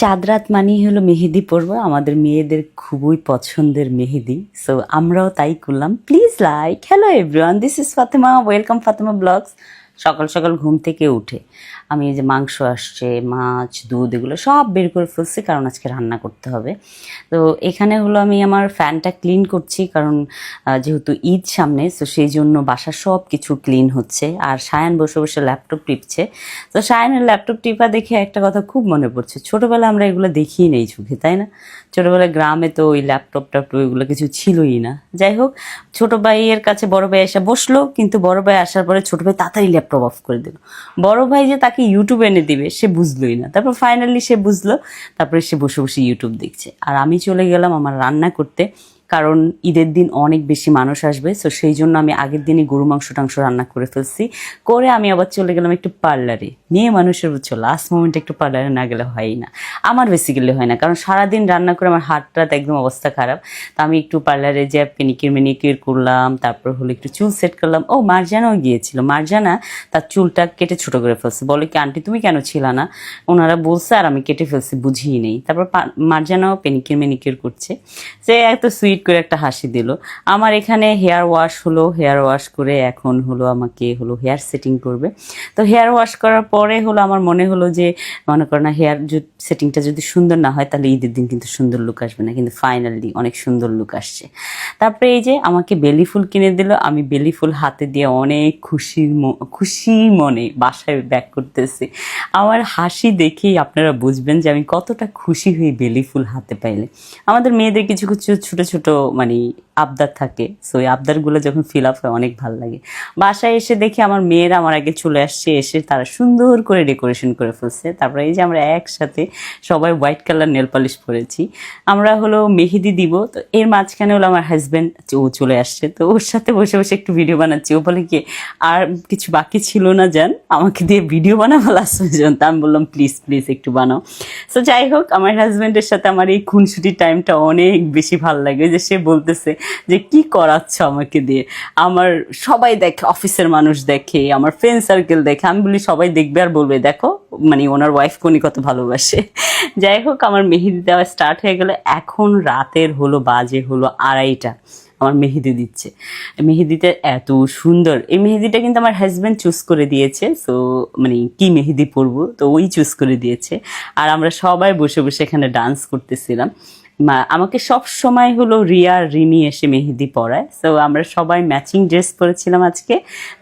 চাঁদরাত মানেই হলো মেহেদি পরব। আমাদের মেয়েদের খুবই পছন্দের মেহেদি। সো আমরাও তাই করলাম। Please like hello everyone this is Fatema welcome Fatema vlogs সকাল সকাল ঘুম থেকে উঠে। আমি এই যে মাংস আসছে, মাছ, দুধ এগুলো সব বের করে ফেলছি কারণ আজকে রান্না করতে হবে। তো এখানে হলো আমি আমার ফ্যানটা ক্লিন করছি কারণ যেহেতু ঈদ সামনে, তো সেই জন্য বাসার সব কিছু ক্লিন হচ্ছে। আর সায়ান বসে বসে ল্যাপটপ টিপছে। তো সায়ানের ল্যাপটপ টিপা দেখে একটা কথা খুব মনে পড়ছে। ছোটোবেলায় আমরা এগুলো দেখিই নেই চোখে, তাই না? ছোটোবেলায় গ্রামে তো ওই ল্যাপটপ ট্যাপটপ এগুলো কিছু ছিলই না। যাই হোক, ছোটো ভাইয়ের কাছে বড় ভাই এসে বসল, কিন্তু বড় ভাই আসার পরে ছোটো ভাই তাড়াতাড়ি ল্যাপটপ অফ করে দিল। বড় ভাই যে তাকে ইউটিউব এনে দিবে, সে বুঝলোই না। তারপর ফাইনালি সে বুঝলো, তারপরে সে বসে বসে ইউটিউব দেখছে। আর আমি চলে গেলাম আমার রান্না করতে। কারণ ঈদের দিন অনেক বেশি মানুষ আসবে তো সেই জন্য আমি আগের দিনই গরু, মাংস, টাংস রান্না করে ফেলছি। করে আমি আবার চলে গেলাম একটু পার্লারে। মেয়ে মানুষের বুঝছ লাস্ট মোমেন্টে একটু পার্লারে না গেলে হয় না। আমার বেসিক্যালি হয় না, কারণ সারাদিন রান্না করে আমার হাত টাত একদম অবস্থা খারাপ। তা আমি একটু পার্লারে যে পেনিকির মেনিকির করলাম, তারপর হলো একটু চুল সেট করলাম। ও, মার্জানাও গিয়েছিল। মার্জানা তার চুলটা কেটে ছোট করে ফেলছে। বলে কি, আন্টি, তুমি কেন ছিল না? ওনারা বলছে, আর আমি কেটে ফেলছি, বুঝিই নেই। তারপর মার্জানাও পেনিকির মেনিকির করছে। সে এত সুইট করে একটা হাসি দিল। আমার এখানে হেয়ার ওয়াশ হলো, হেয়ার ওয়াশ করে এখন হলো আমাকে হলো হেয়ার সেটিং করবে। তো হেয়ার ওয়াশ করার পরে হলো আমার মনে হলো যে, মনে করো না, হেয়ার সেটিংটা যদি সুন্দর না হয় তাহলে ঈদের দিন কিন্তু সুন্দর লুক আসবে না, কিন্তু ফাইনালি অনেক সুন্দর লুক আসছে। তারপরে এই যে আমাকে বেলি ফুল কিনে দিল, আমি বেলি ফুল হাতে দিয়ে অনেক খুশির খুশি মনে বাসায় ব্যাক করতেছি। আমার হাসি দেখেই আপনারা বুঝবেন যে আমি কতটা খুশি হই বেলি ফুল হাতে পাইলে। আমাদের মেয়েদের কিছু কিছু ছোট ছোট মানে আবদার থাকে। সো এই আবদারগুলো যখন ফিল আপ হয়, অনেক ভালো লাগে। বাসায় এসে দেখি আমার মেয়েরা আমার আগে চলে আসছে, এসে তারা সুন্দর করে ডেকোরেশন করে ফেলছে। তারপরে এই যে আমরা একসাথে সবাই হোয়াইট কালার নেল পালিশ পরেছি। আমরা হলো মেহেদি দিব, তো এর মাঝখানে হলো আমার হাজব্যান্ড ও চলে আসছে, তো ওর সাথে বসে বসে একটু ভিডিও বানাচ্ছি। ও বলে কি, আর কিছু বাকি ছিল না যান আমাকে দিয়ে ভিডিও বানাবো লাস্ট পর্যন্ত আমি বললাম প্লিজ প্লিজ একটু বানাও। সো যাই হোক, আমার হাজব্যান্ডের সাথে আমার এই খুনসুটি টাইমটা অনেক বেশি ভালো লাগে যে সে বলতেছে যে কি করাচ্ছ আমাকে দিয়ে? আমার সবাই দেখে, অফিসের মানুষ দেখে, আমার ফ্রেন্ড সার্কেল দেখে, আমি বলি, সবাই দেখবে আর বলবে। দেখো মানে ওনার ওয়াইফ কোনি কত ভালোবাসে। যাই হোক, আমার মেহেদি দেওয়া স্টার্ট হয়ে গেলে। এখন রাতের হলো, বাজে হলো আড়াইটা। আমার মেহেদি দিচ্ছে। মেহেদিতে এত সুন্দর। এই মেহেদিটা কিন্তু আমার হাজব্যান্ড চুজ করে দিয়েছে। সো মানে কি মেহেদি পরবো? তো ওই চুজ করে দিয়েছে। আর আমরা সবাই বসে বসে এখানে ডান্স করতেছিলাম। আমাকে সব সময় হলো রিয়া, রিমি এসে মেহেদি পরায়। সো আমরা সবাই ম্যাচিং ড্রেস পরেছিলাম আজকে।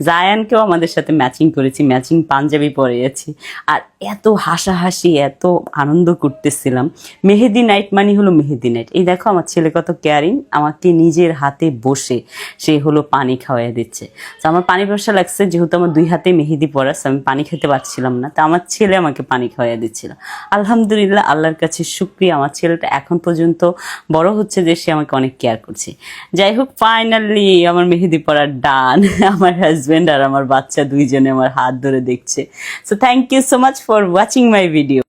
জায়ানকেও আমাদের সাথে ম্যাচিং করেছি ম্যাচিং পাঞ্জাবি পরেছি আর এত হাসাহাসি, এত আনন্দ করতেছিলাম। মেহেদি নাইট মানে হলো মেহেদি নাইট এই দেখো আমার ছেলে কত কেয়ারিং আমাকে নিজের হাতে বসে সে হলো পানি খাওয়াই দিচ্ছে। তো আমার পানি বসা লাগছে, যেহেতু আমার দুই হাতে মেহেদি so আমি পানি খেতে পারছিলাম না। তো আমার ছেলে আমাকে পানি খাওয়াই দিচ্ছিল। আলহামদুলিল্লাহ, আল্লাহর কাছে শুক্রিয়া, আমার ছেলেটা এখন পর্যন্ত বড় হচ্ছে যে সে আমাকে অনেক কেয়ার করছে। যাই হোক ফাইনালি আমার মেহেদি পড়ার ডান আমার হাজব্যান্ড আর আমার বাচ্চা দুইজনে আমার হাত ধরে দেখছে। So thank you so much for watching my video